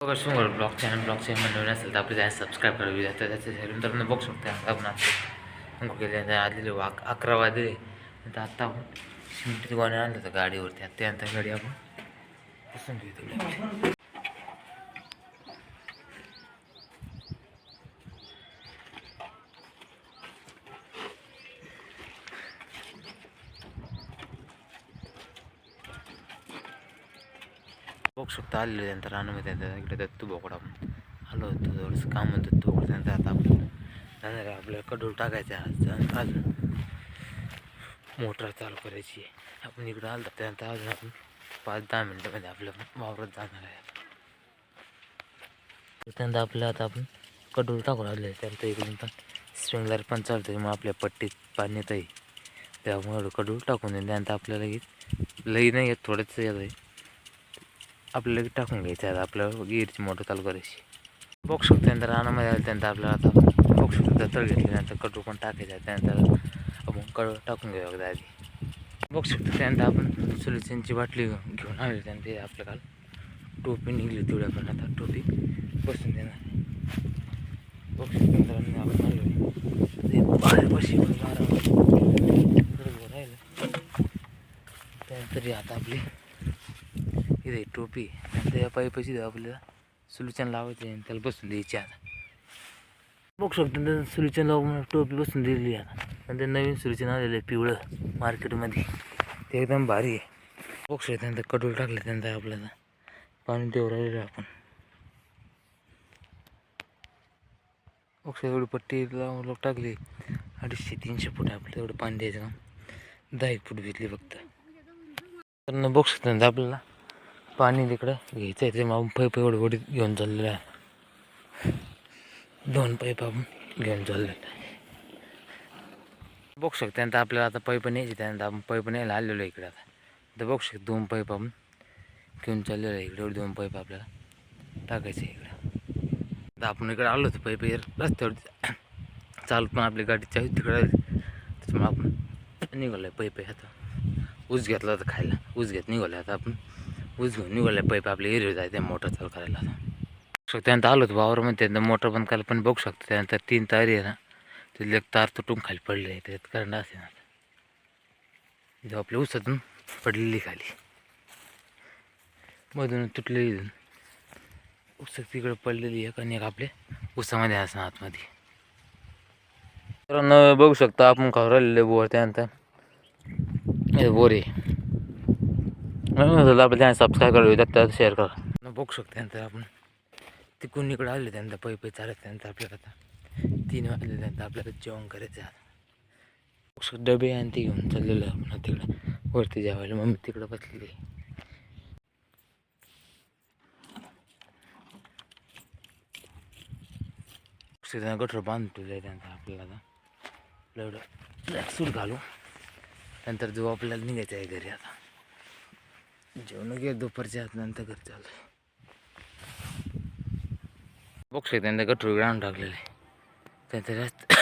बघा समोर blog channel blog channel नवीन असेल तर आपलं चॅनल सबस्क्राईब करावी तर त्याच्या तर बघू शकता आपण आता गेले आलेले वाक अकरा वाजले तर आत्ता आपण शिमटी गोण्या आणलं होतं गाडीवरती आत्ता गाडी आपण बसून घेतो थोडी बघू शकता आलेलं त्यानंतर रानामध्ये आता इकडे दत्तू बोकडा आपण आलो होतो थोडंसं काम होतं दत्तू बोकडा त्यानंतर आता आपण जाणार आहे आपल्याला कडूल टाकायचं आहे आज. अजून मोटर चालू करायची आहे. आपण इकडं आलो त्यानंतर अजून आपण पाच दहा मिनटामध्ये आपल्या वावरत जाणार आहे. त्यानंतर आपल्याला आता आपण कडूल टाकून आले त्यानंतर इकडून पण स्प्रिंगलर पण चालतं मग आपल्या पट्टीत पाणी येत आहे त्यामुळे कडूल टाकून देईल त्यानंतर आपल्याला लगेच लई नाही येत थोडंच येत आहे आपल्याला टाकून घ्यायचं आहे. आता गिरची मोटर चालू करायची. बघू शकतो त्यानंतर रानामध्ये आलं त्यानंतर आपल्याला आता बघू शकतो तळ घेतल्यानंतर कडू पण टाकायचं आहे. त्यानंतर आपण कडू टाकून घेऊ एकदा आधी. बघू शकतो त्यानंतर आपण सोल्युशनची बाटली घेऊन आली त्यानंतर ते आपल्या काल टोपी निघली तेवढ्या पण आता टोपी बसून देणार. बघू शकतो मित्रांनो आपण बशी बाहेरपाशी राहिलं. त्यानंतर आता आपली इथे टोपी. त्या या आपल्याला सोल्युशन लावायचं आहे आणि त्याला बसून द्यायची आता. बघू शकतो तर लावून टोपी बसून दिलेली आहे आता. नंतर नवीन सोल्युशन आलेलं आहे पिवळं मार्केटमध्ये. ते एकदम भारी आहे. बघू शकतो त्यानंतर कडूल टाकलं त्यानंतर आपल्याला. पाणी देऊ राहिलेलं आपण. बघू शकतो एवढी पट्टी लावून लोक टाकली. अडीचशे तीनशे फूट आपल्याला एवढं पाणी द्यायचं काम. दहा एक फूट घेतली फक्त. तर बघू शकतो आपल्याला पाणी तिकडं. घ्यायचं आहे ते मग पैप एवढं घेऊन चाललेलं आहे. दोन पाईप आपण घेऊन चाललेलं आहे बघू शकतो त्यानंतर आपल्याला आता पैप न्यायची त्यानंतर आपण पैप न्यायला आलेलो आहे इकडे आता. तर बघू शकतो दोन पैप आपण घेऊन चाललेलो आहे इकडे. एवढे दोन पाईप आपल्याला टाकायचे इकडं. आता आपण इकडे आलो होतो पाईप रस्त्यावर चालत पण आपली गाडी चावी तिकडे त्याच्यामुळे आपण निघालो आहे पैप आता. ऊस घेतला होता खायला. ऊस घेत निघालो आता आपण. ऊस घेऊन निघाले पाईप आपल्या एरिया जायचं मोटर चालू करायला सो शकतो त्यानंतर आलो होतो वावरमध्ये त्यानंतर मोटर बंद करायला पण बघू शकतो. त्यानंतर तीन तार आहे ना तिथले एक तार तुटून खाली पडले आहे. त्याच्यात करंट असे ना जेव्हा आपल्या ऊसातून पडलेली खाली. मधून तुटलेली ऊस तिकडे पडलेली एक आणि एक आपले ऊसामध्ये असं आतमध्ये. तर बघू शकता आपण खाऊ राहिलेले बोर त्यानंतर. बोर आहे. आपलं चॅनल सबस्क्राईब करा त्यात शेअर करा. बघू शकतो त्यानंतर आपण. तिकडून इकडं आले त्यानंतर पै पै चालत त्यानंतर आपल्याला आता. तीन वाजले त्यानंतर आपल्याला जेवण करायचं आहे डबे आणि ते घेऊन चाललेलं आहे आपण तिकडं. वरती जेवायला मम्मी तिकडं बसलेली गठोर बांधलेलं आहे त्यानंतर आपल्याला आता. आपलं एवढं सूट घालू. नंतर जो आपल्याला निघायचं आहे घरी आता. जेवण घे दुपारच्या आत नंतर घर चालू. बघ त्यांना गटर ग्राउंड टाकलेले त्यांचं रस्त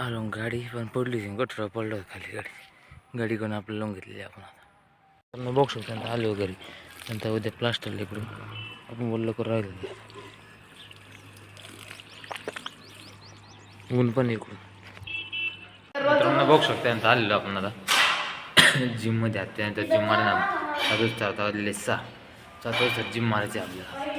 आलो गाडी पण पडली कठोर पडलं खाली गाडी. गाडी करून आपल्याला लावून घेतलेली आपण आता. बघ बघू शकतो त्यांना आलो घरी. नंतर उद्या प्लास्टर इकडून आपण बोललो करून राहिलो ऊन पण इकडून. बघ बघू त्यांचा आलेलो आपण आता. जिममध्ये आहात त्यानंतर जिम मारायला अजून चालता लेसा चालतो सर जिम मारायची आपल्याला